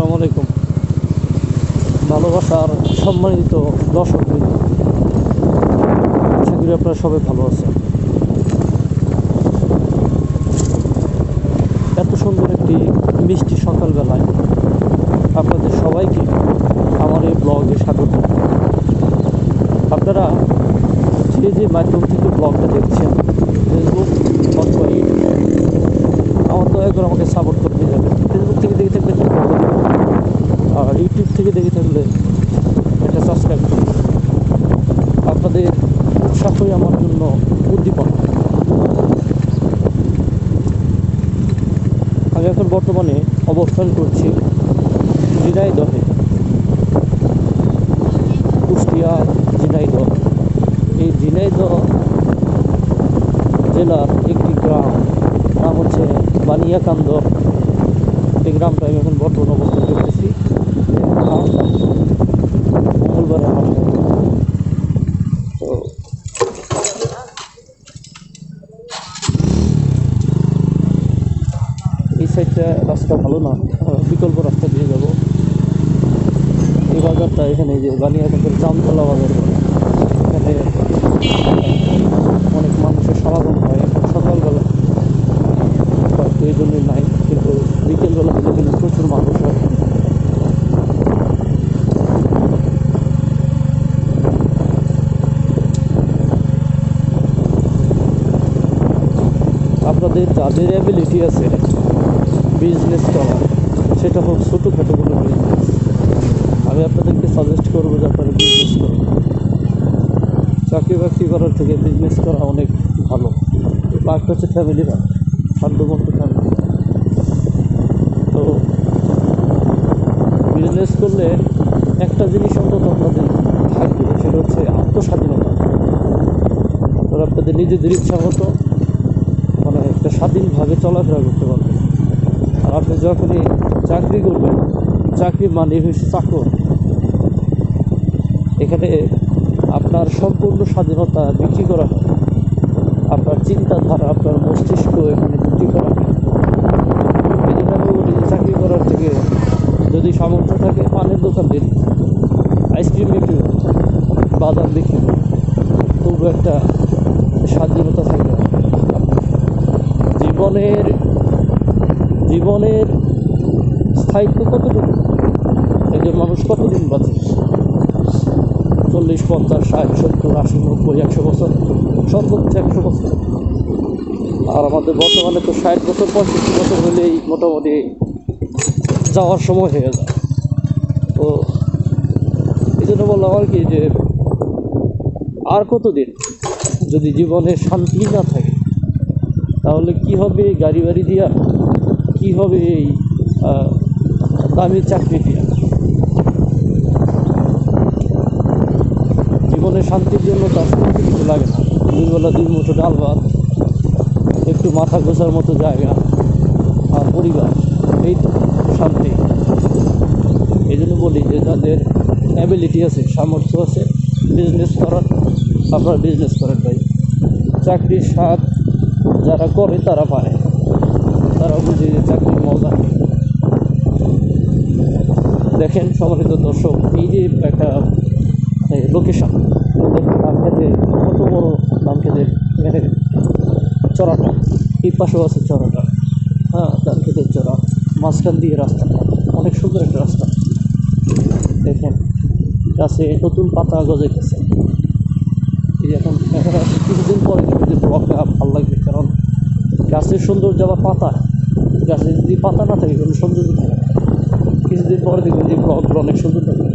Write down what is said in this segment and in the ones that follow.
আসসালামু আলাইকুম। ভালোবাসার সম্মানিত দর্শক আশা করি আপনারা সবাই ভালো আছেন। এত সুন্দর একটি মিষ্টি সকালবেলায় আপনাদের সবাইকে আমার এই ব্লগে স্বাগত। আপনারা যে যে মাধ্যম থেকে ব্লগটা দেখছেন ফেসবুক অথবা ইউটিউব আমার দয়া করে আমাকে সাপোর্ট করতে যাবেন ফেসবুক থেকে দেখে থাকলে একটা follow দিবেন। আর ইউটিউব থেকে দেখে থাকলে একটা সাবস্ক্রাইব করুন। আপনাদের উৎসাহই আমার জন্য উদ্দীপনা। আমি এখন বর্তমানে অবস্থান করছি ঝিনাইদহে। কুষ্টিয়া ঝিনাইদহ। এই ঝিনাইদহ জেলার একটি গ্রাম। নাম হচ্ছে বানিয়াকান্দ এই গ্রামটা আমি এখন বর্তমানে অবস্থান করতেছি গ্রাম মঙ্গলবারের হাট তো এই সাইডটা রাস্তা ভালো না, বিকল্প রাস্তা দিয়ে যাব। এই বাজারটা এখানে যে বানিয়াকান্দের জামতলা বাজার এখানে অনেক মানুষের সমাগম হয়। এখন সকালবেলা হয়তো এই জন্যই নাই, কিন্তু বিকেলবেলা হলে এখানে প্রচুর মানুষ হয়। আপনাদের যাদের অ্যাবিলিটি আছে বিজনেস করার সেটা হোক ছোটোখাটো কোনো বিজনেস আমি আপনাদেরকে সাজেস্ট করব যে আপনারা বিজনেস করুন। চাকরি বাকরি করার থেকে বিজনেস করা অনেক ভালো। এই পার্কটা হচ্ছে ফ্যামিলি পার্ক সাধ্যমন্ত ফ্যামিলি তো বিজনেস করলে একটা জিনিস অন্তত আপনাদের থাকবে, সেটা হচ্ছে আত্মস্বাধীনতা। আপনারা আপনাদের নিজেদের ইচ্ছা মতো মানে একটা স্বাধীনভাবে চলাফেরা করতে পারবেন। যখনই চাকরি করবেন চাকরি মানে চাকর। এখানে আপনার সম্পূর্ণ স্বাধীনতা বিক্রি করা হয়। আপনার চিন্তাধারা, আপনার মস্তিষ্ক এখানে বিক্রি করা হয়। চাকরি করার থেকে যদি সামর্থ্য থাকে, পানের দোকান দিন। আইসক্রিম বিক্রি বাদাম বিক্রি। তবু একটা স্বাধীনতা থাকে। জীবনের জীবনের স্থায়িত্ব কতটুকু একজন মানুষ কতদিন বাঁচে? চল্লিশ, পঞ্চাশ, ষাট, সত্তর, আশি, নব্বই, একশো বছর, সর্বোচ্চ একশো বছর। আর আমাদের বর্তমানে তো ষাট বছর পঁয়ষট্টি বছর হলেই মোটামুটি যাওয়ার সময় হয়ে যায়। তো এই জন্য বললাম আর কি যে আর কতদিন যদি জীবনে শান্তি না থাকে, তাহলে কি হবে গাড়ি বাড়ি দিয়া? কি হবে এই দামি চাকরি দিয়া জীবনে শান্তির জন্য তার শান্তি কিছু লাগে না। দুই বেলা দুই মুঠো ডাল ভাত, একটু মাথা গোছার মতো জায়গা, আর পরিবার, এই শান্তি। এই জন্য বলি যে যাদের অ্যাবিলিটি আছে, সামর্থ্য আছে বিজনেস করার, আপনারা বিজনেস করেন ভাই। চাকরির স্বাদ যারা করে তারা পারে। তারা বুঝে যে চাকরির মজা। দেখেন সম্মানিত দর্শক, এই যে একটা লোকেশন ধান খেতে, কত বড় খেতে, এখানে চড়াটা, এই পাশেও আছে চড়াটা। হ্যাঁ ধান খেতের চড়া, মাঝখান দিয়ে রাস্তাটা অনেক সুন্দর একটা রাস্তা। দেখেন, গাছে নতুন পাতা গজাইতেছে। এই এখন এখন কিছুদিন পরে ব্লকটা ভালো লাগবে, কারণ গাছের সৌন্দর্য আবার পাতা গাছে যদি পাতা না থাকে, কোনো সৌন্দর্য থাকে। কিছুদিন পরে দেখবেন যে ব্লকগুলো অনেক সুন্দর থাকবে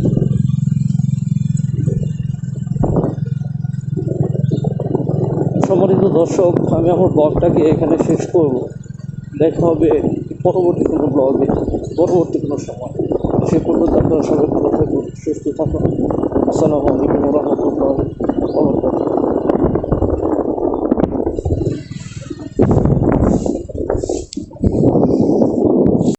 সম্মানিত দর্শক, আমি আমার ব্লগটাকে এখানে শেষ করব। দেখা হবে পরবর্তী কোনো ব্লগে, পরবর্তী কোনো সময়। সে পর্যন্ত আপনারা সবাই ভালো থাকুন, সুস্থ থাকুন। আসসালামু আলাইকুম রহমতুল্লাহ।